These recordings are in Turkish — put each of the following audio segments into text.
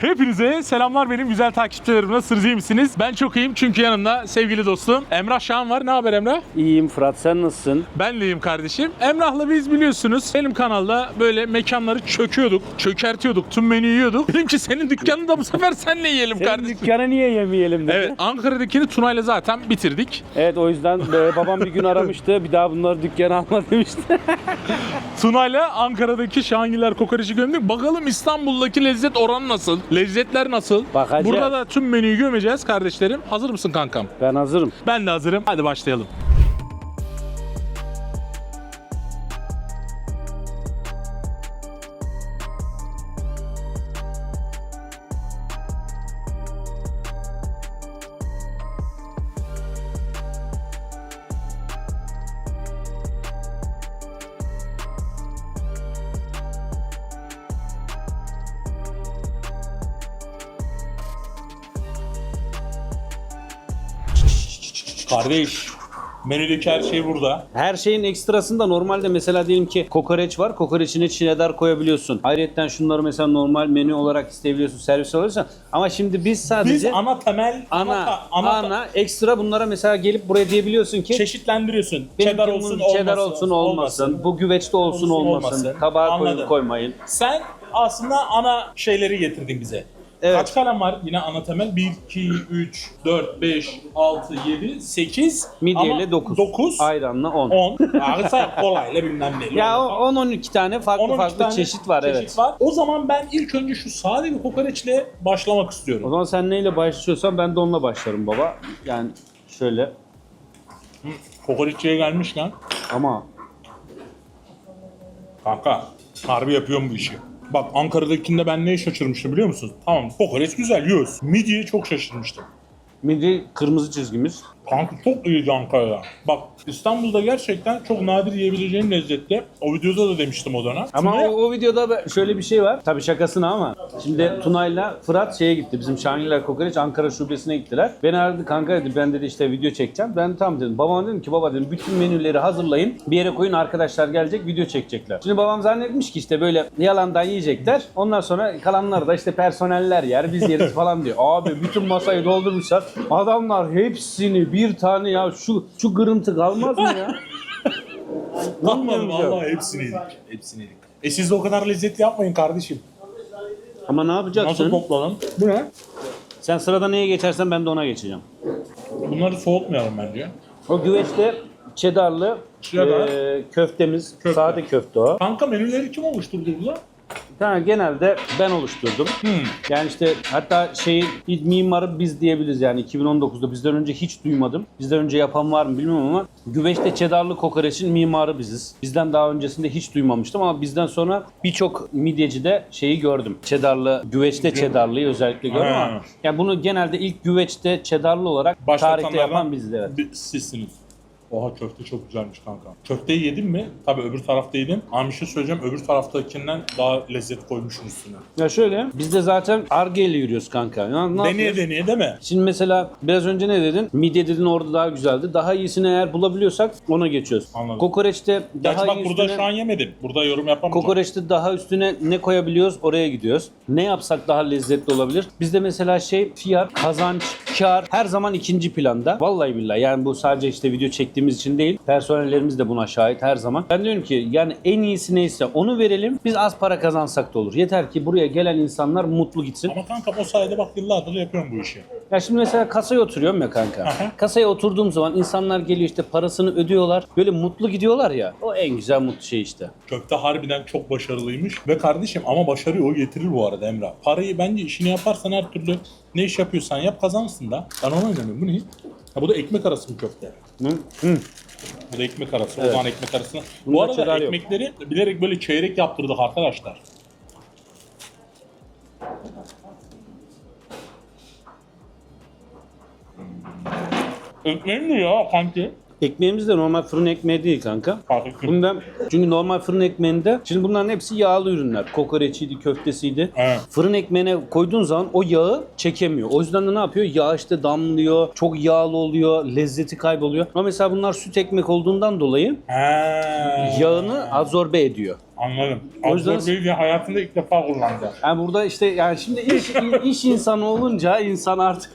Hepinize selamlar benim güzel takipçilerim. Nasılsınız iyi misiniz? Ben çok iyiyim çünkü yanımda sevgili dostum Emrah Şahan var. Ne haber Emrah? İyiyim Fırat sen nasılsın? Ben de iyiyim kardeşim. Emrah'la biz biliyorsunuz benim kanalda böyle mekanları çöküyorduk, çökertiyorduk, tüm menüyü yiyorduk. Dedim ki senin dükkanını da bu sefer senle yiyelim Senin kardeşim. dükkanı niye yemeyelim dedi. Evet Ankara'dakini Tuna'yla zaten bitirdik. Evet o yüzden e, babam bir gün aramıştı. Bir daha bunları dükkana alma demişti. Tuna'yla Ankara'daki Şahangiller kokoreçi gömdük. Bakalım İstanbul'daki lezzet oranı nasıl? Lezzetler nasıl? Bakacağız. Burada da tüm menüyü gömeceğiz kardeşlerim. Hazır mısın kankam? ben hazırım. Ben de hazırım. Hadi başlayalım. Kardeş, menüdeki her şey burada. Her şeyin ekstrasında normalde mesela diyelim ki kokoreç var. Kokoreçine çinedar koyabiliyorsun. Ayrıca şunları mesela normal menü olarak isteyebiliyorsun. Servis alırsan. Ama şimdi biz sadece Biz ana temel, ana, ana, ekstra bunlara mesela gelip buraya diyebiliyorsun ki çeşitlendiriyorsun. benim Cheddar olsun, cheddar olmasın, olsun olmasın, bu güveçte olsun Olsun, olmasın, olmasın. tabağa koyun Anladım. koymayın. Sen aslında ana şeyleri getirdin bize. Evet. Kaç kalem var yine ana temel? 1, 2, 3, 4, 5, 6, 7, 8. Midyeyle 9. 9. Ayranla 10. 10. Ağırsa kolayla bilmem ne. Ya o 10-12 tane farklı 10-12 farklı tane çeşit var çeşit evet. var. O zaman ben ilk önce şu sade bir kokoreçle başlamak O istiyorum. zaman sen neyle başlıyorsan ben de onunla başlarım baba. Yani şöyle Kokoreççiye gelmişken ama kanka harbi yapıyorum bu işi. Bak Ankara'dakinde ben neye şaşırmıştım biliyor musun? Tamam kokoreç güzel yiyoruz. Midyeye çok şaşırmıştım. midye kırmızı çizgimiz. Kanka çok iyiydi Ankara'da. Bak İstanbul'da gerçekten çok nadir yiyebileceğin lezzette. O videoda da demiştim o dönem. Ama Tuna'ya- o, o videoda şöyle bir şey var. Tabii şakasına ama. Şimdi Tuna'yla Fırat şeye gitti. Bizim Şahinler Kokoreç Ankara şubesine gittiler. Beni aradı kanka dedi ben dedi işte video çekeceğim. Ben tamam dedim. Babama dedim ki baba dedim bütün menüleri hazırlayın. Bir yere koyun arkadaşlar gelecek video çekecekler. Şimdi babam zannetmiş ki işte böyle yalandan yiyecekler. Ondan sonra kalanları da işte personeller yer biz yeriz falan diyor. Abi bütün masayı doldurmuşlar. Adamlar hepsini bir tane ya şu şu kırıntı kalmaz mı ya? Vallahi, Bilmiyorum vallahi hepsini yedik. Hepsini yedik. E siz de o kadar lezzetli yapmayın kardeşim. Ama ne Nasıl yapacaksın? toplanın? Bu ne? Sen sırada neye geçersen ben de ona geçeceğim. Bunları soğutmayalım bence. O güveçte cheddarlı Cheddar. e, köftemiz, Köfte. sade köfte o. Kanka menüleri kim oluşturdu burada? Yani genelde ben oluşturdum. Hmm. Yani işte hatta şeyi mimarı biz diyebiliriz yani 2019'da bizden önce hiç duymadım. Bizden önce yapan var mı bilmiyorum ama güveçte cheddarlı kokoreçin mimarı biziz. Bizden daha öncesinde hiç duymamıştım ama bizden sonra birçok midyecide şeyi gördüm. Cheddarlı, güveçte cheddarlıyı özellikle gördüm Ha. ama yani bunu genelde ilk güveçte cheddarlı olarak tarihte yapan biziz evet. Sizsiniz. Oha köfte çok güzelmiş kanka. Köfteyi yedin mi? Tabii öbür tarafta yedim. Ama bir şey söyleyeceğim. Öbür taraftakinden daha lezzet koymuşsun üstüne. Ya şöyle biz de zaten Arge ile yürüyoruz kanka. Ya ne deneye yapıyoruz? deneye değil mi? Şimdi mesela biraz önce ne dedin? Midye dedin orada daha güzeldi. Daha iyisini eğer bulabiliyorsak ona geçiyoruz. Anladım. Kokoreçte Gerçi daha bak iyi burada üstüne, şu an yemedim. Burada yorum yapamayacağım. Kokoreçte daha üstüne ne koyabiliyoruz oraya gidiyoruz. Ne yapsak daha lezzetli olabilir? Bizde mesela şey fiyat, kazanç, kar her zaman ikinci planda. Vallahi billahi yani bu sadece işte video çektiğimiz için değil. Personellerimiz de buna şahit her zaman. Ben diyorum ki yani en iyisi neyse onu verelim. Biz az para kazansak da olur. Yeter ki buraya gelen insanlar mutlu gitsin. Ama kanka o sayede bak yıllardır yapıyorum bu işi. Ya şimdi mesela kasaya oturuyorum ya kanka. Aha. Kasaya oturduğum zaman insanlar geliyor işte parasını ödüyorlar. Böyle mutlu gidiyorlar ya. O en güzel mutlu şey işte. Köfte harbiden çok başarılıymış. Ve kardeşim ama başarıyı o getirir bu arada Emrah. Parayı bence işini yaparsan her türlü ne iş yapıyorsan yap kazansın da. Ben ona inanıyorum. Bu ne? Ha, bu da ekmek arası mı köfte? Hı? Hı. Bu da ekmek arası. Evet. O zaman ekmek arasına. Bunda bu arada cheddar yok. ekmekleri bilerek böyle çeyrek yaptırdık arkadaşlar. Ekmeğim mi ya kanki? Ekmeğimiz de normal fırın ekmeği değil kanka. Bunda çünkü normal fırın ekmeğinde şimdi bunların hepsi yağlı ürünler. Kokoreçiydi, köftesiydi. Evet. Fırın ekmeğine koyduğun zaman o yağı çekemiyor. O yüzden de ne yapıyor? Yağ işte damlıyor, çok yağlı oluyor, lezzeti kayboluyor. Ama mesela bunlar süt ekmek olduğundan dolayı Ha. yağını absorbe ediyor. Anladım. O yüzden- Absorbeyi de hayatında ilk defa kullandı. Yani burada işte yani şimdi iş, iş insanı olunca insan artık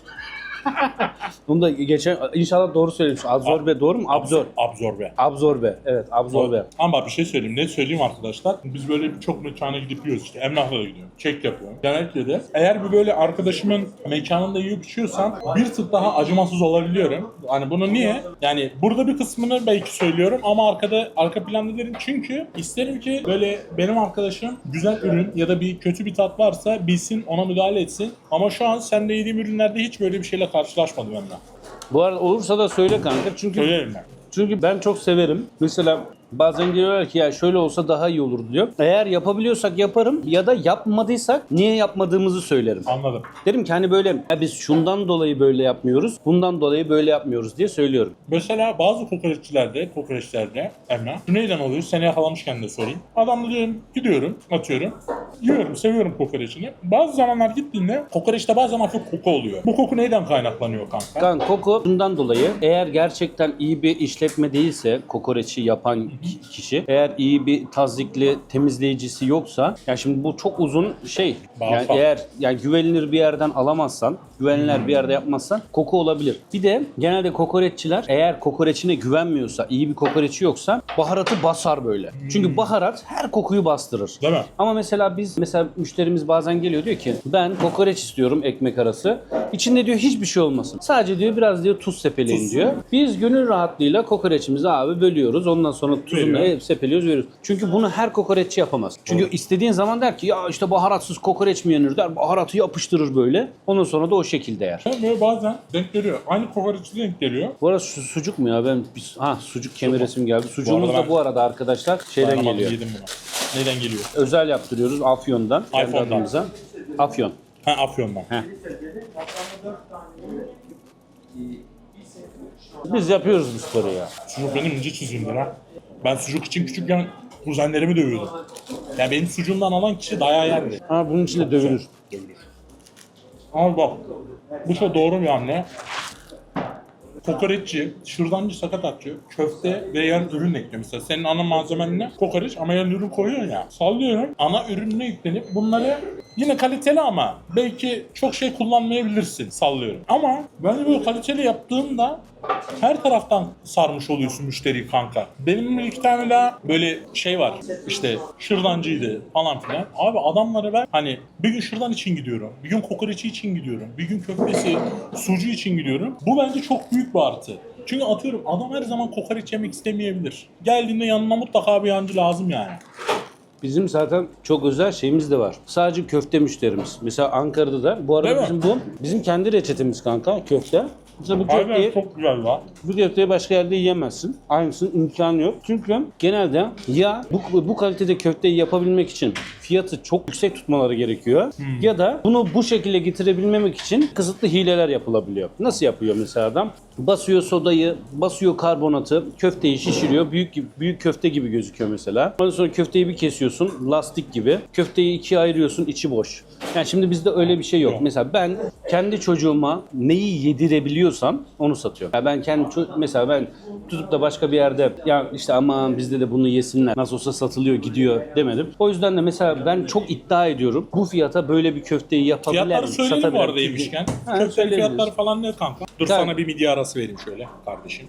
Bunu da geçen inşallah doğru söylemiş. Absorbe doğru mu? Absor. Absorbe. Absorbe. Evet, absorbe. Ama bir şey söyleyeyim. Ne söyleyeyim arkadaşlar? Biz böyle birçok mekana gidip yiyoruz işte. Emlak'la da gidiyorum. Çek yapıyorum. Genellikle de. Eğer bir böyle arkadaşımın mekanında yiyip içiyorsam bir tık daha acımasız olabiliyorum. Hani bunu niye? Yani burada bir kısmını belki söylüyorum ama arkada arka planda derim. Çünkü isterim ki böyle benim arkadaşım güzel ürün ya da bir kötü bir tat varsa bilsin ona müdahale etsin. Ama şu an sende yediğim ürünlerde hiç böyle bir şeyle karşılaşmadım Emlak. Bu arada olursa da söyle kanka. Çünkü Söylerim ben. çünkü ben çok severim. Mesela bazen diyorlar ki ya şöyle olsa daha iyi olur diyor. Eğer yapabiliyorsak yaparım ya da yapmadıysak niye yapmadığımızı söylerim. Anladım. Derim ki hani böyle ya biz şundan dolayı böyle yapmıyoruz, bundan dolayı böyle yapmıyoruz diye söylüyorum. Mesela bazı kokoreççilerde, kokoreçlerde Emrah, şu neyden oluyor? Seni yakalamışken de sorayım. Adamla diyorum, gidiyorum, atıyorum. Yiyorum, seviyorum kokoreçini. Bazı zamanlar gittiğinde kokoreçte bazen hafif koku oluyor. Bu koku neyden kaynaklanıyor kanka? Kan koku bundan dolayı eğer gerçekten iyi bir işletme değilse kokoreçi yapan ki- kişi eğer iyi bir tazikli temizleyicisi yoksa yani şimdi bu çok uzun şey yani eğer yani güvenilir bir yerden alamazsan güvenilir bir yerde yapmazsan koku olabilir. Bir de genelde kokoreççiler eğer kokoreçine güvenmiyorsa iyi bir kokoreçi yoksa baharatı basar böyle. Çünkü baharat her kokuyu bastırır. Değil mi? Ama mesela biz mesela müşterimiz bazen geliyor diyor ki ben kokoreç istiyorum ekmek arası. İçinde diyor hiçbir şey olmasın. Sadece diyor biraz diyor tuz sepeleyin diyor. Biz gönül rahatlığıyla kokoreçimizi abi bölüyoruz. Ondan sonra tuzunu Veriyor. sepeliyoruz veriyoruz. Çünkü bunu her kokoreççi yapamaz. Çünkü istediğin zaman der ki ya işte baharatsız kokoreç mi yenir der. Baharatı yapıştırır böyle. Ondan sonra da o şekilde yer. Böyle bazen denk geliyor. Aynı kokoreççi denk geliyor. Bu arada su- sucuk mu ya? Ben biz- ha sucuk kemeresim geldi. Sucuğumuz arada da ben- bu arada arkadaşlar şeyden Dayanamadım, geliyor. Yedim bunu. Neyden geliyor? Özel yaptırıyoruz Afyon'dan. kendi iPhone'dan. adımıza. Afyon. Ha Afyon'dan. Heh. Biz yapıyoruz bu sporu ya. Sucuk benim ince çizimdir ha. Ben sucuk için küçükken kuzenlerimi dövüyordum. Yani benim sucuğumdan alan kişi dayağı yerdi. Ama bunun için de dövülür. Dövülür. Ama bak, bu çok doğru bir hamle. Kokoreççi, şırdancı, sakatatçı, köfte ve yan ürün ekliyor. Mesela senin ana malzemen ne? Kokoreç ama yan ürün koyuyorsun ya. Sallıyorum. Ana ürününe yüklenip bunları yine kaliteli ama belki çok şey kullanmayabilirsin sallıyorum. Ama ben böyle kaliteli yaptığımda her taraftan sarmış oluyorsun müşteriyi kanka. Benim iki tane daha böyle şey var. İşte şırdancıydı falan filan. Abi adamlara ben hani bir gün şırdan için gidiyorum. Bir gün kokoreçi için gidiyorum. Bir gün köftesi, sucu için gidiyorum. Bu bence çok büyük bir artı. Çünkü atıyorum adam her zaman kokoreç yemek istemeyebilir. Geldiğinde yanına mutlaka bir yancı lazım yani. Bizim zaten çok özel şeyimiz de var. Sadece köfte müşterimiz. Mesela Ankara'da da bu arada Değil mi? bizim bu bizim kendi reçetemiz kanka köfte. Mesela bu köfteyi, çok güzel lan. bu köfteyi başka yerde yiyemezsin. Aynısının imkanı yok. Çünkü genelde ya bu, bu kalitede köfteyi yapabilmek için fiyatı çok yüksek tutmaları gerekiyor. Hmm. Ya da bunu bu şekilde getirebilmemek için kısıtlı hileler yapılabiliyor. Nasıl yapıyor mesela adam? Basıyor sodayı, basıyor karbonatı, köfteyi şişiriyor. Büyük gibi- büyük köfte gibi gözüküyor mesela. Ondan sonra köfteyi bir kesiyorsun, lastik gibi. Köfteyi ikiye ayırıyorsun, içi boş. Yani şimdi bizde öyle bir şey yok. Yok. Mesela ben kendi çocuğuma neyi yedirebiliyorsam onu satıyorum. Yani ben kendi ço- mesela ben tutup da başka bir yerde ya işte aman bizde de bunu yesinler. Nasıl olsa satılıyor, gidiyor demedim. O yüzden de mesela ben çok iddia ediyorum. Bu fiyata böyle bir köfteyi yapabilir Fiyatları söyleyelim bu arada yemişken. Söyleyebiliriz. fiyatları falan ne kanka? Dur Tabii. sana bir midye arası vereyim şöyle kardeşim.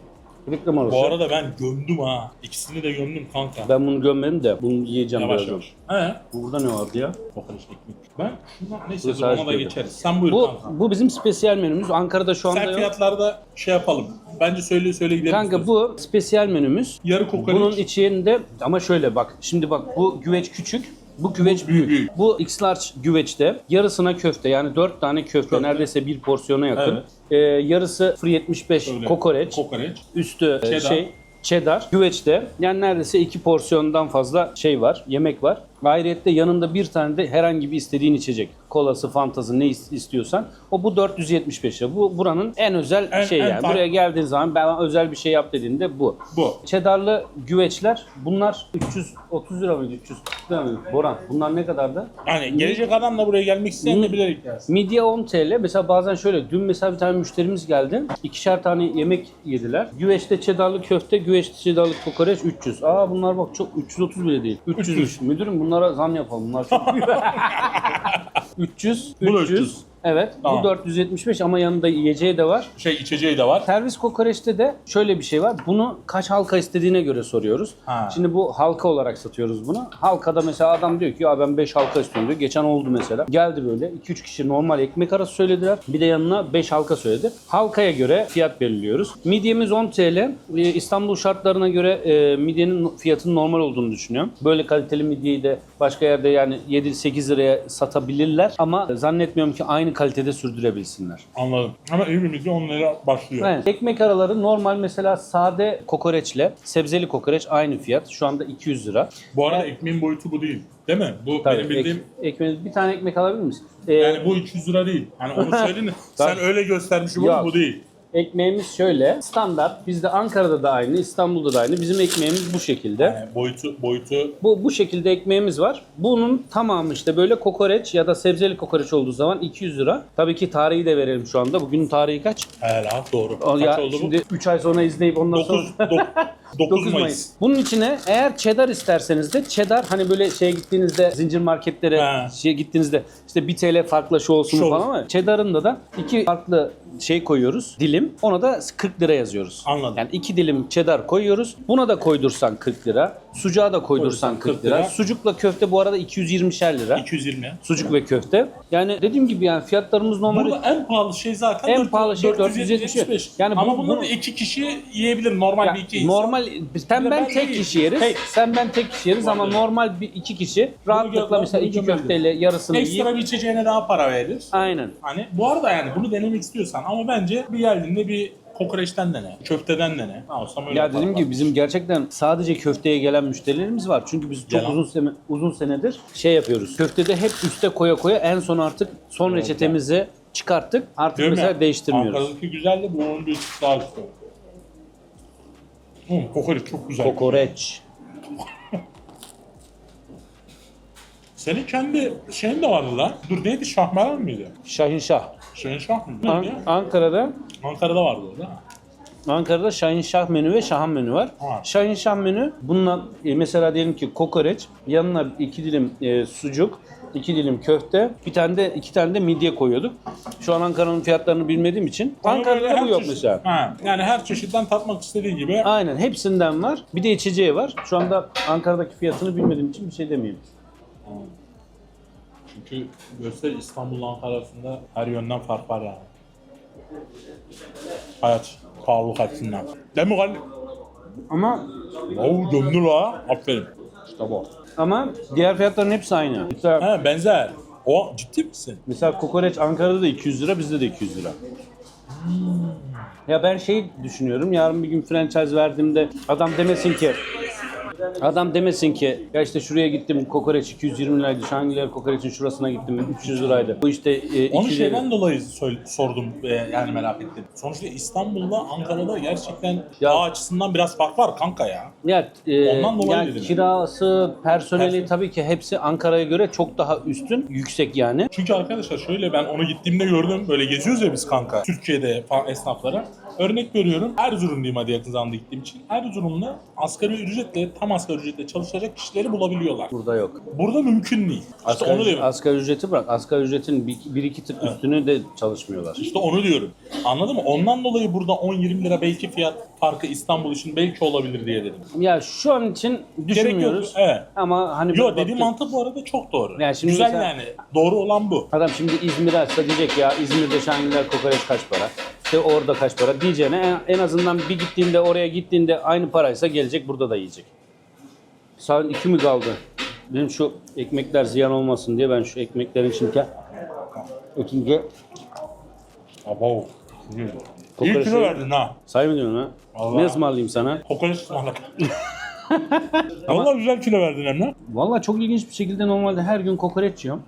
Reklam arası. Bu arada ben gömdüm ha. İkisini de gömdüm kanka. Ben bunu gömmedim de bunu yiyeceğim Yavaş birazdan. yavaş. He. Burada ne vardı ya? Kokoreç ekmek. Ben şuna neyse dur ona da harika. geçeriz. Sen buyur Bu kanka. bu bizim spesiyel menümüz. Ankara'da şu anda Sen yok. fiyatlarda şey yapalım. Bence söyle söyle gidelim. Kanka bu spesiyel menümüz. yarı kokoreç. Bunun içinde ama şöyle bak. Şimdi bak bu güveç küçük. Bu güveç büyük. büyük. Bu X large güveçte yarısına köfte yani 4 tane köfte, Köfte. neredeyse bir porsiyona yakın. Evet. Ee, yarısı 0.75 Öyle. kokoreç. Kokoreç. Üstü Cheddar. şey cheddar. Güveçte yani neredeyse iki porsiyondan fazla şey var, yemek var. Ayrıyette yanında bir tane de herhangi bir istediğin içecek. Kolası, fantası ne is- istiyorsan. O bu 475 lira. Bu buranın en özel En- şey en yani. fark- Buraya geldiğin zaman ben özel bir şey yap dediğinde bu. Bu. Cheddarlı güveçler bunlar 330 lira mıydı 300? Değil mi? Boran bunlar ne kadardı? Yani gelecek adam da buraya gelmek isteyen de bilerek gelsin. Midye 10 TL. Mesela bazen şöyle. Dün mesela bir tane müşterimiz geldi. İkişer tane yemek yediler. Güveçte çedarlı köfte, güveçte çedarlı kokoreç 300. Aa bunlar bak çok 330 bile değil. 300. Müdürüm bunlara zam yapalım. Bunlar çok 300. Bu da 300. 300. Evet. Tamam. Bu 475 ama yanında yiyeceği de var. Şey içeceği de var. Servis kokoreçte de şöyle bir şey var. Bunu kaç halka istediğine göre soruyoruz. Ha. Şimdi bu halka olarak satıyoruz bunu. Halkada mesela adam diyor ki ya ben 5 halka istiyorum diyor. Geçen oldu mesela. Geldi böyle 2-3 kişi normal ekmek arası söylediler. Bir de yanına 5 halka söyledi. Halkaya göre fiyat belirliyoruz. Midyemiz 10 TL. Ee, İstanbul şartlarına göre e, midyenin fiyatının normal olduğunu düşünüyorum. Böyle kaliteli midyeyi de başka yerde yani 7-8 liraya satabilirler. Ama zannetmiyorum ki aynı kalitede sürdürebilsinler. Anladım. Ama evimizde 10 lira başlıyor. Evet. Ekmek araları normal mesela sade kokoreçle sebzeli kokoreç aynı fiyat. Şu anda 200 lira. Bu arada ekmeğin boyutu bu değil. Değil mi? Bu Tabii, benim bildiğim ek- ekmeğiniz bir tane ekmek alabilir misin? Ee, yani bu 200 lira değil. Hani onu söyledin. Sen öyle göstermiş Yok. bu değil. Ekmeğimiz şöyle standart. Bizde Ankara'da da aynı, İstanbul'da da aynı. Bizim ekmeğimiz bu şekilde. Yani boyutu boyutu Bu bu şekilde ekmeğimiz var. Bunun tamamı işte böyle kokoreç ya da sebzeli kokoreç olduğu zaman 200 lira. Tabii ki tarihi de verelim şu anda. Bugünün tarihi kaç? hala doğru. O Kaç ya oldu şimdi 3 ay sonra izleyip ondan bu? 9 sonra 9, 9 Mayıs. Bunun içine eğer cheddar isterseniz de cheddar hani böyle şeye gittiğinizde zincir marketlere Ha. şeye gittiğinizde işte 1 TL farklı şu olsun Şu falan olsun. ama cheddar'ın da iki farklı şey koyuyoruz dilim. Ona da 40 lira yazıyoruz. Anladım. Yani iki dilim cheddar koyuyoruz. Buna da koydursan 40 lira. Sucuğa da koydursan 40 lira. Sucukla köfte bu arada 220'şer lira. 220. Sucuk ve köfte. Yani dediğim gibi yani fiyatlarımız normal. Burada en pahalı şey zaten En 400 pahalı şey 475. Yani Ama bu- bunu bu- iki kişi yiyebilir normal bir iki insan. normal sen ben ben tek yiyeyim. kişi yeriz. Tek. Sen ben tek kişi yeriz ama normal bir iki kişi rahatlıkla gö- mesela bunu iki gömelim. köfteyle yarısını yiyip Ekstra bir içeceğine daha para verir. aynen. Hani bu arada yani bunu denemek istiyorsan ama bence bir geldiğinde bir kokoreçten dene, köfteden dene. Ha, olsam öyle Ya dediğim gibi bizim gerçekten sadece köfteye gelen müşterilerimiz var. Çünkü biz çok Gelen. uzun sene, uzun senedir şey yapıyoruz. Köftede hep üste koya koya en son artık son reçetemizi çıkarttık. Artık mesela değiştirmiyoruz. Ankara'daki güzel de bunun bir tık daha güzel. Hmm, kokoreç çok güzel. Kokoreç. Senin kendi şeyin de vardı lan. Dur neydi Şahmeran mıydı? Şahinşah. Şeyin Şah mı? An- Neydi? Ankara'da Ankara'da vardı o da. Ankara'da Şahinşah menü ve Şahan menü var. Ha. Şahinşah menü bununla e, mesela diyelim ki kokoreç, yanına iki dilim e, sucuk, iki dilim köfte, bir tane de iki tane de midye koyuyorduk. Şu an Ankara'nın fiyatlarını bilmediğim için böyle Ankara'da her bu yok çeşit- mesela. Ha, yani her çeşitten tatmak istediği gibi. Aynen hepsinden var. Bir de içeceği var. Şu anda Ankara'daki fiyatını bilmediğim için bir şey demeyeyim. Çünkü göster İstanbul'la Ankara arasında her yönden fark var yani. Hayat pahalılık açısından. Değil mi Galip? Ama Oo döndü la. Aferin. İşte bu. ama diğer fiyatların hepsi aynı. Mesela, He benzer. O ciddi misin? mesela kokoreç Ankara'da da 200 lira, bizde de 200 lira. Ya ben şey düşünüyorum. Yarın bir gün franchise verdiğimde adam demesin ki Adam demesin ki ya işte şuraya gittim kokoreç 220 liraydı. Şangiler kokoreçin şurasına gittim 300 liraydı. Bu işte e, Onu 200 şeyden dolayı söyle- sordum e, yani merak ettim. Sonuçta İstanbul'la Ankara'da gerçekten Ya- ya. açısından biraz fark var kanka ya. Ya, e, Ondan dolayı ya dedim. kirası, personeli Personel. tabii ki hepsi Ankara'ya göre çok daha üstün, yüksek yani. Çünkü arkadaşlar şöyle ben onu gittiğimde gördüm. Böyle geziyoruz ya biz kanka. Türkiye'de falan esnaflara. Örnek veriyorum. Erzurumluyum hadi yakın zamanda gittiğim için. Erzurum'da asgari ücretle, tam asgari ücretle çalışacak kişileri bulabiliyorlar. Burada yok. Burada mümkün değil. İşte Asgari, onu diyorum. asgari ücreti bırak. Asgari ücretin bir, bir iki tık üstünü de çalışmıyorlar. İşte onu diyorum. Anladın mı? Ondan dolayı burada 10-20 lira belki fiyat farkı İstanbul için belki olabilir diye dedim. Ya şu an için Gerek yok. düşünmüyoruz. Evet. Ama hani Yo dediğim mantık bu arada çok doğru. Yani şimdi Güzel mesela- yani. Doğru olan bu. Adam şimdi İzmir'e açsa diyecek ya İzmir'de Şahinler kokoreç kaç para? İşte orada kaç para diyeceğine en, azından bir gittiğinde oraya gittiğinde aynı paraysa gelecek burada da yiyecek. Saat iki mi kaldı? Benim şu ekmekler ziyan olmasın diye ben şu ekmeklerin içinde ikinci Abo. İyi Kokoreç- kilo verdin ha. say mı diyorsun ha? Vallahi. Ne ısmarlayayım sana? Kokoreç ısmarlak. Valla güzel kilo verdin Emre. Valla çok ilginç bir şekilde normalde her gün kokoreç yiyorum.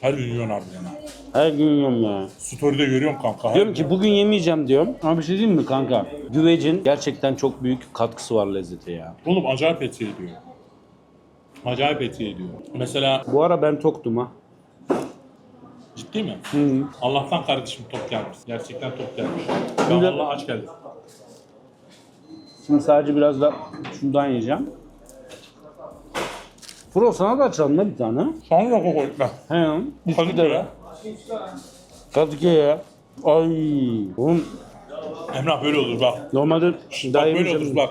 Her gün yiyorsun abi yana. Her gün yiyorum ya. Story'de görüyorum kanka. her Diyorum gün. ki bugün yemeyeceğim diyorum. Ama bir şey diyeyim mi kanka? Güvecin gerçekten çok büyük katkısı var lezzete ya. Oğlum acayip et ediyor. Acayip etki ediyor. Mesela Bu ara ben toktum ha. ciddi mi? Hı. Allah'tan kardeşim top gelmiş. Gerçekten top gelmiş. Ben Şimdi- Allah aç geldim. Şimdi sadece biraz da şundan yiyeceğim. Furo sana da açalım da bir tane. Sonra da kokoreçler. He. Kadıköy'e. Kadıköy'e. Ay. Oğlum Emrah böyle olur bak. normalde Bak daha böyle yemeyeceğim. olur bak.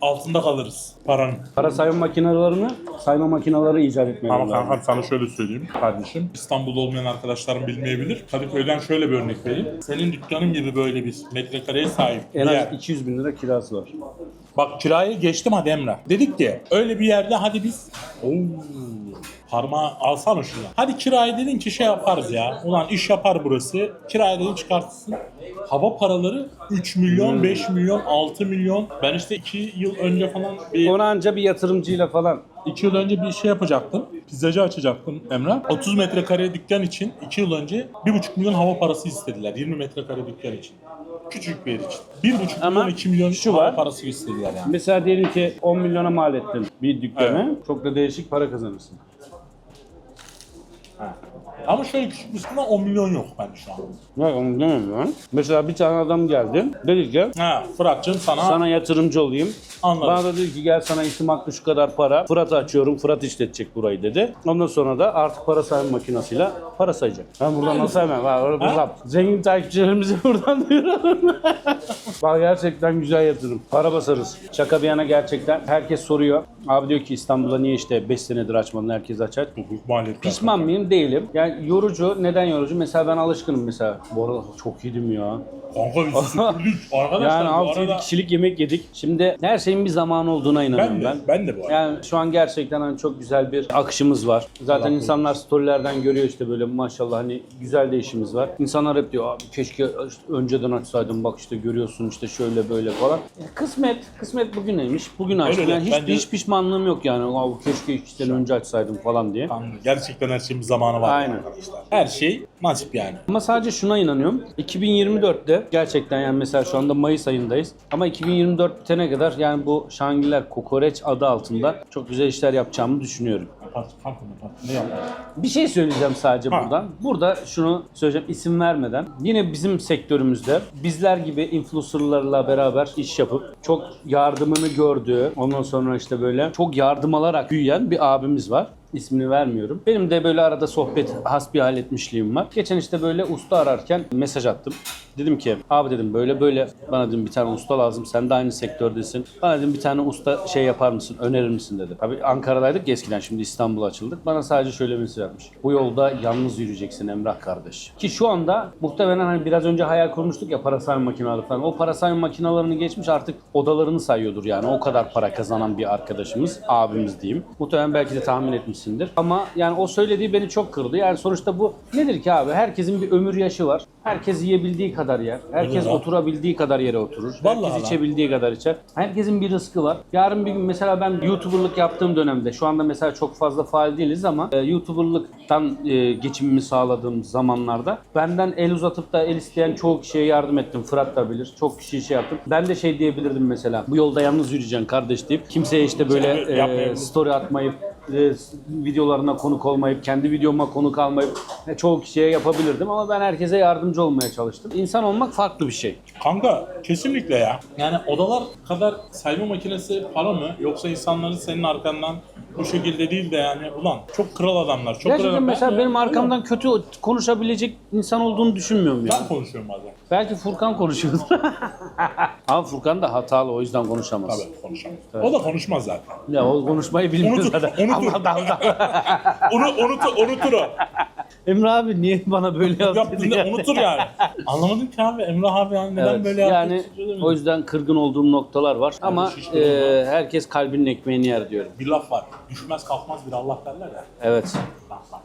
Altında kalırız paranın. Para sayma makinelerini sayma makineleri icat etmeye Ama kankam sana şöyle söyleyeyim kardeşim. İstanbul'da olmayan arkadaşlarım bilmeyebilir. Kadıköy'den şöyle bir örnek vereyim. Senin dükkanın gibi böyle bir metrekareye sahip En az yer. 200 bin lira kirası var. Bak kirayı geçtim hadi Emrah. Dedik ki öyle bir yerde hadi biz... Oo, parmağı alsana şunu. Hadi kirayı dedin ki şey yaparız ya. Ulan iş yapar burası. Kirayı dedin çıkartırsın. Hava paraları 3 milyon, 5 milyon, 6 milyon. Ben işte 2 yıl önce falan bir Ona anca bir yatırımcıyla falan. 2 yıl önce bir şey yapacaktım. Pizzacı açacaktım Emrah. 30 metrekare dükkan için 2 yıl önce 1,5 milyon hava parası istediler. 20 metrekare dükkan için. Küçük bir yer için. 1,5 Ama milyon 2 milyon şu hava var. parası istediler yani. Mesela diyelim ki 10 milyona mal ettin bir dükkanı. Çok da değişik para kazanırsın. Ama şöyle küçük bir sıkıntı 10 milyon yok bende şu an. Bak onu demiyorum lan. Mesela bir tane adam geldi. Dedi ki Ha Fırat'cığım sana, sana yatırımcı olayım. Anladım. Bana da dedi ki gel sana isim hakkı şu kadar para. Fırat açıyorum. Fırat işletecek burayı dedi. Ondan sonra da artık para sayma makinesiyle para sayacak. Ben buradan nasıl hemen? Ha? bak. Zengin takipçilerimizi buradan duyuralım. bak gerçekten güzel yatırım. Para basarız. Şaka bir yana gerçekten herkes soruyor. Abi diyor ki İstanbul'da niye işte 5 senedir açmadın herkes açar. maliyetler. Pişman mıyım? Değilim. Yani yorucu. Neden yorucu? Mesela ben alışkınım mesela. Bu arada çok yedim ya. Kanka biz süpürdük. Arkadaşlar Yani bu 6 arada kişilik yemek yedik. Şimdi her şeyin bir zamanı olduğuna inanıyorum ben ben. de, ben de bu arada. Yani şu an gerçekten hani çok güzel bir akışımız var. Zaten Allah insanlar storylerden görüyor işte böyle maşallah hani güzel de işimiz var. İnsanlar hep diyor abi keşke işte önceden açsaydım bak işte görüyorsun işte şöyle böyle falan. E, kısmet, kısmet bugüneymiş. Bugün açtım. Yani hiç, Bence- hiç pişmanlığım yok yani. Abi keşke iki sene önce açsaydım falan diye. Kanka, Gerçekten her şeyin bir zamanı var. Aynen. Arkadaşlar. Her şey nasip yani. Ama sadece şuna inanıyorum. 2024'te gerçekten yani mesela şu anda Mayıs ayındayız. Ama 2024 bitene kadar yani bu Şangiller Kokoreç adı altında çok güzel işler yapacağımı düşünüyorum. Bir şey söyleyeceğim sadece Ha. buradan. Burada şunu söyleyeceğim isim vermeden. Yine bizim sektörümüzde bizler gibi influencerlarla beraber iş yapıp çok yardımını gördüğü, ondan sonra işte böyle çok yardım alarak büyüyen bir abimiz var. İsmini vermiyorum. Benim de böyle arada sohbet hasbihal etmişliğim var. Geçen işte böyle usta ararken mesaj attım. Dedim ki abi dedim böyle böyle bana dedim bir tane usta lazım. Sen de aynı sektördesin. Bana dedim bir tane usta şey yapar mısın? Önerir misin dedi. Tabii Ankara'daydık eskiden şimdi İstanbul'a açıldık. Bana sadece şöyle bir mesaj atmış. Bu yolda yalnız yürüyeceksin Emrah kardeş. Ki şu anda muhtemelen hani biraz önce hayal kurmuştuk ya para sayma makineleri falan. O para sayma makinalarını geçmiş artık odalarını sayıyordur yani. O kadar para kazanan bir arkadaşımız, abimiz diyeyim. Muhtemelen belki de tahmin etmişsindir. Ama yani o söylediği beni çok kırdı. Yani sonuçta bu nedir ki abi? Herkesin bir ömür yaşı var. Herkes yiyebildiği kadar yer. Herkes lan. oturabildiği kadar yere oturur. Vallahi Herkes içebildiği kadar içer. Herkesin bir rızkı var. Yarın bir gün mesela ben YouTuber'lık yaptığım dönemde şu anda mesela çok fazla faal değiliz ama e, YouTuber'lıktan e, geçimimi sağladığım zamanlarda benden el uzatıp da el isteyen çoğu kişiye yardım ettim. Fırat da bilir. Çok kişiye şey yaptım. Ben de şey diyebilirdim mesela. Bu yolda yalnız yürüyeceksin kardeş deyip kimseye işte böyle e, story atmayıp e, videolarına konuk olmayıp kendi videoma konuk almayıp e, çoğu kişiye yapabilirdim ama ben herkese yardımcı olmaya çalıştım. İnsan olmak farklı bir şey. Kanka kesinlikle ya. Yani odalar kadar sayma makinesi para mı? Yoksa insanların senin arkandan bu şekilde değil de yani ulan çok kral adamlar. Çok kral Gerçekten adamlar. mesela Ben- benim arkamdan kötü konuşabilecek insan olduğunu düşünmüyorum ya. Ben konuşuyorum bazen. Belki Furkan konuşuyordur. Ama Furkan da hatalı o yüzden konuşamaz. Tabii konuşamam. O da konuşmaz zaten. Ya o konuşmayı bilmiyor Unutur, zaten. unutur. Allah Allah. Onu unutur, unutur o. Emre abi niye bana böyle yaptı Ya, diye. unutur yani. Anlamadım ki abi Emrah abi yani neden Evet, böyle yaptı? yani hiç çözemedim. o yüzden kırgın olduğum noktalar var. Ama şişkin e, herkes kalbinin ekmeğini yer diyorum. bir laf var. Düşmez kalkmaz bir Allah derler ya. Evet. Bak, bak.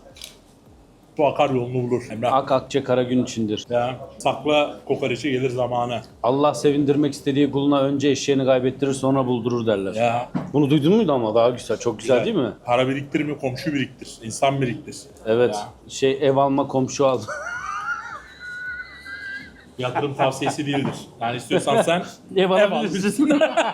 Bu akar yolunu bulur Emrah. Ak akçe kara gün içindir. Ya, sakla kokoreçi gelir zamanı. Allah sevindirmek istediği kuluna önce eşeğini kaybettirir sonra buldurur derler. Ya. Bunu duydun muydu ama daha güzel. Çok güzel, değil mi? Para biriktirme, komşu biriktir. İnsan biriktir. Evet. Ya. Şey ev alma komşu al. Yatırım tavsiyesi değildir. Yani istiyorsan sen Ev al. alabilirsin.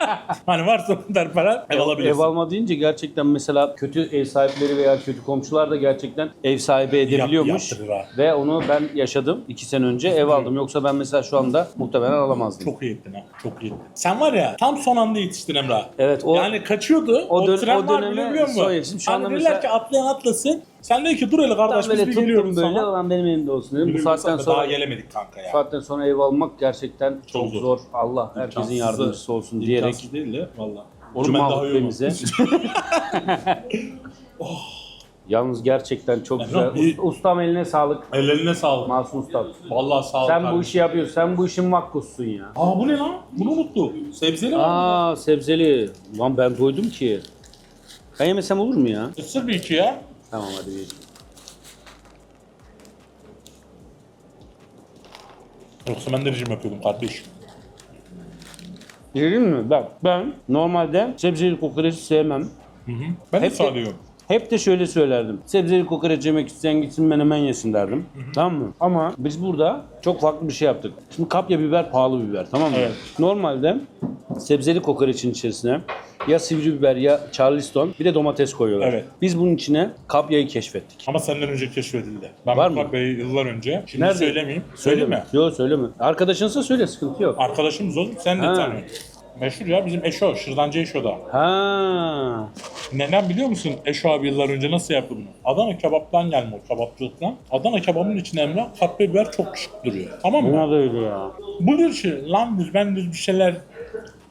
hani varsa kadar para ev alabilirsin. Ev alma deyince gerçekten mesela kötü ev sahipleri veya kötü komşular da gerçekten ev sahibi edebiliyormuş. ha. Ve onu ben yaşadım. iki sene önce ev aldım. Yoksa ben mesela şu anda muhtemelen alamazdım. Çok iyi ettin ha. Çok iyi ettin. Sen var ya tam son anda yetiştin Emrah. Evet, o- yani kaçıyordu. O, o dön- tren o var döneme biliyor musun? son yetiştim. Şu anda hani mesela- ki atlayan atlasın. Sen de ki dur hele kardeş biz böyle bir tuttum geliyoruz böyle sana. olan benim elimde olsun dedim. Bu saatten daha sonra gelemedik kanka ya. bu saatten sonra ev almak gerçekten çok, Çok zor. zor. Allah herkesin İmkansızı- yardımcısı olsun diyerek İmkansız değil de valla. Cuma ben daha yoğunum. hutbemize. Yalnız gerçekten çok Ben güzel. bir- Ust- Ustam eline sağlık. Ellerine sağlık. Masum ustam. Vallahi sağ ol Sen bu işi yapıyorsun. Sen bu işin vakkusun ya. Aa bu ne lan? Bunu unuttuk. Sebzeli mi? Aa sebzeli. Lan ben doydum ki. Ben yemesem olur mu ya? Isır bir iki ya. Tamam hadi bir. Yoksa ben de rejim yapıyordum kardeşim. Yerin mi? Bak ben normalde sebzeli kokoreç sevmem. Hı hı. Ben de Hep- sade yiyorum. Hep de şöyle söylerdim. Sebzeli kokoreç yemek isteyen gitsin menemen yesin derdim. Tamam mı? Ama biz burada çok farklı bir şey yaptık. Şimdi kapya biber pahalı biber tamam mı? Evet. Normalde sebzeli kokoreçin içerisine ya sivri biber ya charleston bir de domates koyuyorlar. Evet. Biz bunun içine kapyayı keşfettik. Ama senden önce keşfedildi. Ben Var bu mı? kahveyi yıllar önce. Şimdi Nerede? söylemeyeyim. Söyleyeyim mi? Yok söyleme. Arkadaşınsa söyle sıkıntı yok. Arkadaşımız oğlum sen de Ha. tanıyorsun. Meşhur ya bizim Eşo, Şırdancı Eşo'da. Ha. Neden biliyor musun Eşo abi yıllar önce nasıl yaptı bunu? Adana kebaptan gelme o kebapçılıktan. Adana kebabının içine emlak kapya biber çok şık duruyor. Tamam mı? Da öyle ya. Bu diyor ki lan diyor, ben diyor, bir şeyler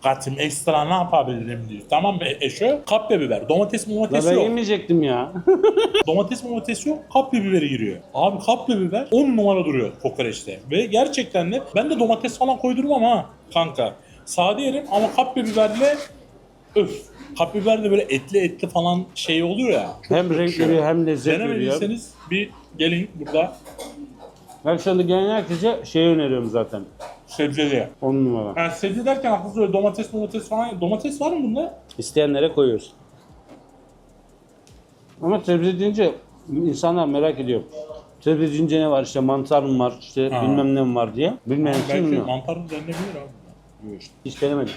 katayım ekstra ne yapabilirim diyor. Tamam mı Eşo? Kapya biber. Domates La domates ben yok. yemeyecektim ya. Domates domates yok. Kapya biberi giriyor. Abi kapya biber 10 numara duruyor kokoreçte. Ve gerçekten de ben de domates falan koydurmam ha kanka. Sade yerim ama kapya biberle öf. Kapya biber de böyle etli etli falan şey oluyor ya. Çok hem yakışıyor. renkleri hem lezzet veriyor. Denemediyseniz bir gelin burada Ben şu anda gelen herkese şey öneriyorum zaten. Sebzeli. 10 numara. Yani sebze derken aklınızda öyle domates domates falan. Domates var mı bunda? İsteyenlere koyuyoruz. Ama sebze deyince insanlar merak ediyor. Sebze deyince ne var işte mantar mı var işte Ha. bilmem ne mi var diye. Bilmeyen için Belki bilmiyor. mantarın denilebilir abi. Yok işte. Hiç denemedim.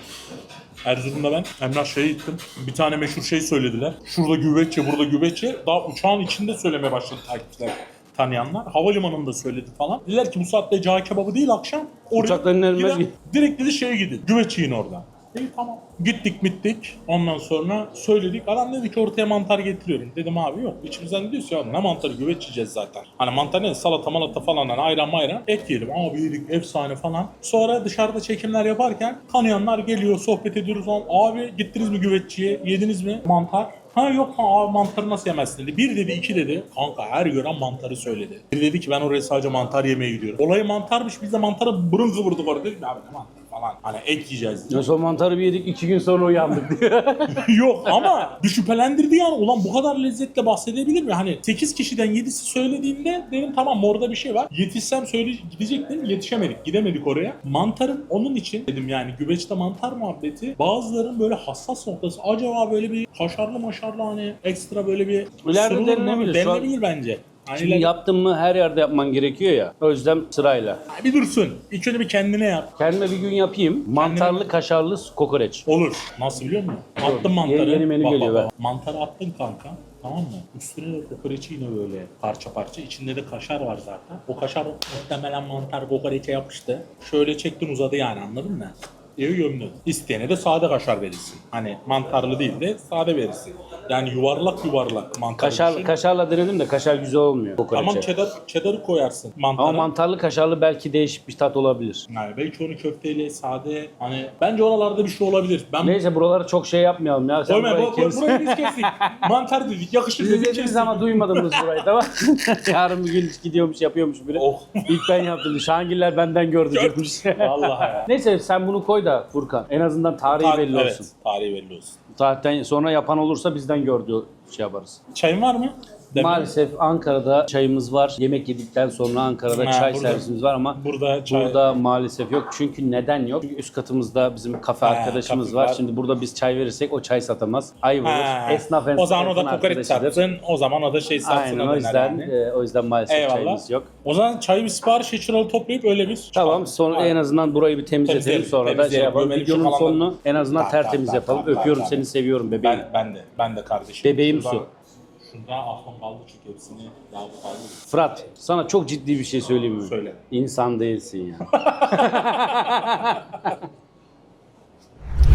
Erzurum'da ben Emrah şeye gittim. Bir tane meşhur şey söylediler. Şurada güveççe, burada güveççe. Daha uçağın içinde söylemeye başladı takipçiler tanıyanlar. Havalimanında söyledi falan. Dediler ki bu saatte cağ kebabı değil akşam. Oraya Uçakların giden- ki. Direkt dedi şeye gidin. Güveççe in oradan. İyi tamam. Gittik mittik. Ondan sonra söyledik. Adam dedi ki ortaya mantar getiriyorum. Dedim abi yok. İçimizden diyoruz ya ne mantarı güveç yiyeceğiz zaten. Hani mantar ne? Salata malata falan hani ayran mayran. Et yiyelim. Abi yedik efsane falan. Sonra dışarıda çekimler yaparken tanıyanlar geliyor sohbet ediyoruz. Abi gittiniz mi güveççiye? Yediniz mi mantar? Ha yok ha mantarı nasıl yemezsin dedi. Bir dedi iki dedi. Kanka her gören mantarı söyledi. Bir dedi ki ben oraya sadece mantar yemeye gidiyorum. Olayı mantarmış biz de mantara burun kıvırdık orada. Dedik abi ne mantar falan. Hani et yiyeceğiz. En son mantarı bir yedik iki gün sonra uyandık diye. Yok ama bir şüphelendirdi yani. Ulan bu kadar lezzetle bahsedebilir mi? Hani 8 kişiden 7'si söylediğinde dedim tamam orada bir şey var. Yetişsem söyle gidecektim. Yetişemedik. Gidemedik oraya. Mantarın onun için dedim yani güveçte mantar muhabbeti bazıların böyle hassas noktası. Acaba böyle bir kaşarlı maşarlı hani ekstra böyle bir İleride sunulur mu? denilebilir. Şu an- Denilebilir bence. Hani Şimdi yaptın mı her yerde yapman gerekiyor ya. O yüzden sırayla. bir dursun. İlk önce bir kendine yap. Kendime bir gün yapayım. Mantarlı kaşarlı kokoreç. Olur. Nasıl biliyor musun? Attın mantarı. Yeni- menü geliyor bak. Mantarı attın kanka. Tamam mı? Üstüne de kokoreçi yine böyle parça parça. İçinde de kaşar var zaten. O kaşar muhtemelen mantar kokoreçe yapıştı. Şöyle çektin uzadı yani anladın mı? Evi gömdün. İsteyene de sade kaşar verirsin. Hani mantarlı değil de sade verirsin. Yani yuvarlak yuvarlak mantar Kaşar, düşün. kaşarla denedim de kaşar güzel olmuyor kokoreçe. Tamam cheddar, cheddar'ı koyarsın mantara. Ama mantarlı kaşarlı belki değişik bir tat olabilir. yani belki onu köfteyle sade hani bence oralarda bir şey olabilir. Ben Neyse buraları çok şey yapmayalım ya. Sen Koyma, burayı bu, kes. burayı biz kestik. Mantar dedik, yakışır Siz dedik, dediniz kestik. ama duymadınız burayı tamam Yarın bir gün gidiyormuş yapıyormuş biri. Oh. İlk ben yaptım. Şangiller benden gördü demiş. Vallahi ya. Neyse sen bunu koy da Furkan. En azından tarihi Tarih- belli evet, olsun. tarihi belli olsun. Tarihten sonra yapan olursa bizden gördü şey yaparız. Çayın var mı? Mi? Maalesef Ankara'da çayımız var. Yemek yedikten sonra Ankara'da Ha, çay burada- servisimiz var ama Burada çay... Burada maalesef yok. Çünkü neden yok? Çünkü üst katımızda bizim kafe Ha, arkadaşımız var. var. Şimdi burada biz çay verirsek o çay satamaz. Ayıp olur. Esnaf o zaman o da kokoreç satsın. O zaman o da şey satsın. Aynen o yüzden yani. e, o yüzden maalesef Eyvallah. çayımız yok. O zaman çayı bir sipariş için toplayıp öyle bir Tamam sonra Aynen. en azından burayı bir temizletelim Temizleyelim, sonra da şey temizleyelim. yapalım. Videonun sonunu en azından tertemiz yapalım. Öpüyorum seni seviyorum bebeğim. Ben, ben de. Ben de kardeşim. Bebeğim su. Şunda aklım kaldı çünkü hepsini daha bu kaldı. Fırat sana çok ciddi bir şey söyleyeyim mi? Söyle. İnsan değilsin ya.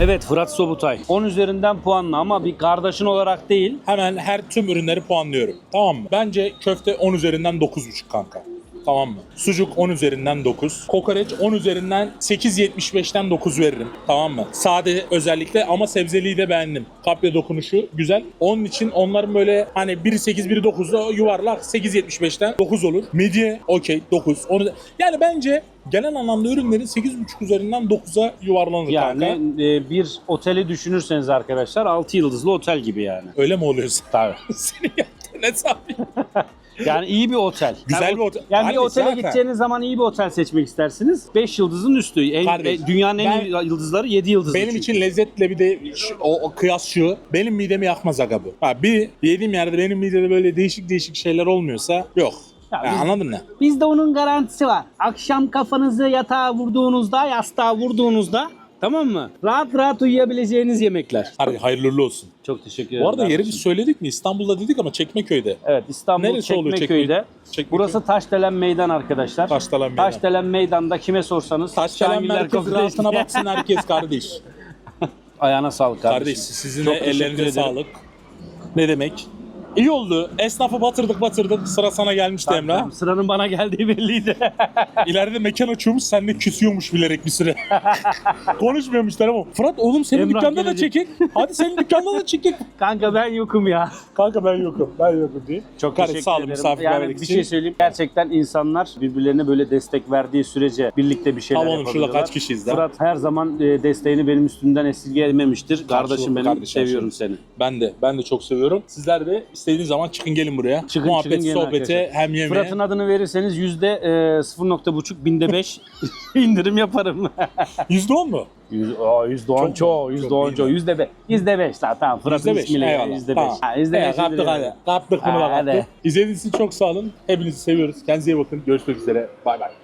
evet Fırat Sobutay. 10 üzerinden puanlı ama bir kardeşin olarak değil. Hemen her tüm ürünleri puanlıyorum. Tamam mı? Bence köfte 10 üzerinden 9,5 kanka. Tamam mı? Sucuk 10 üzerinden 9. Kokoreç 10 üzerinden 8.75'ten 9 veririm. Tamam mı? Sade özellikle ama sebzeliği de beğendim. Kapya dokunuşu güzel. Onun için onların böyle hani biri 8 biri 9'da yuvarlak 8.75'ten 9 olur. Midye okey 9. Onu yani bence genel anlamda ürünlerin 8.5 üzerinden 9'a yuvarlanır Yani kanka. e, bir oteli düşünürseniz arkadaşlar 6 yıldızlı otel gibi yani. Öyle mi oluyorsun? Tabii. Senin yaptığın hesap. Yani iyi bir otel. Güzel Yani bir otel. Yani bir Kardeş, otele zaten. gideceğiniz zaman iyi bir otel seçmek istersiniz. 5 yıldızın üstü. En, Kardeş, e, dünyanın en ben- yıldızları 7 yıldızlı. Benim çünkü. için lezzetle bir de şu- o, o kıyas şu. Benim midemi yakmaz aga bu. Ha, bir yediğim yerde benim midede böyle değişik değişik şeyler olmuyorsa yok. Ya biz- mı? Bizde onun garantisi var. Akşam kafanızı yatağa vurduğunuzda, yastığa vurduğunuzda tamam mı? Rahat rahat uyuyabileceğiniz yemekler. Hadi hayırlı olsun. Çok teşekkür ederim. Bu arada kardeşim. yerini söyledik mi? İstanbul'da dedik ama Çekmeköy'de. Evet İstanbul Neresi Çekmeköy'de. Çekmeköy? Çekmeköy. Burası Taşdelen Meydan arkadaşlar. Taşdelen Meydan. Taşdelen Meydan'da kime sorsanız Taşdelen merkezin altına baksın herkes kardeş. Ayağına sağlık kardeşim. Kardeş sizin de ellerinize sağlık. Ne demek? İyi oldu. Esnafı batırdık batırdık. Sıra sana gelmişti Emrah. Tamam, Sıranın bana geldiği belliydi. İleride mekan açıyormuş, sen de küsüyormuş bilerek bir süre. Konuşmuyormuş telefon. Fırat oğlum senin Emrah dükkanda da gelecek. çekik. Hadi senin dükkanda da çekik. Kanka ben yokum ya. Kanka ben yokum, ben yokum diye. Çok Kardeş, teşekkür sağ olun ederim. misafirperverlik Yani bir için. şey söyleyeyim. Gerçekten insanlar birbirlerine böyle destek verdiği sürece birlikte bir şeyler Tamam oğlum, şurada yapabiliyorlar. kaç kişiyiz lan? Fırat her zaman e, desteğini benim üstümden esirgememiştir. Kardeşim benim kardeş, seviyorum seni. Ben de, ben de çok seviyorum. Sizler de istediğiniz zaman çıkın gelin buraya. Çıkın, Muhabbet, çıkın gelin sohbete arkadaşlar. hem yemeğe. Fırat'ın adını verirseniz yüzde e, 0.5 binde 5 indirim yaparım. Yüzde on mu? Yüz, o, yüzde on Çok yüzde Çok on mi? yüzde beş. Yüzde beş tamam Fırat'ın Yüzde beş. ismiyle Eyvallah. yüzde Tamam. beş. Ha, Yüzde beş. kaptık yüzde hadi. Kaptık bunu da Hadi. kaptık. İzlediğiniz için çok sağ olun. Hepinizi seviyoruz. Kendinize iyi bakın. Görüşmek üzere. Bay bay.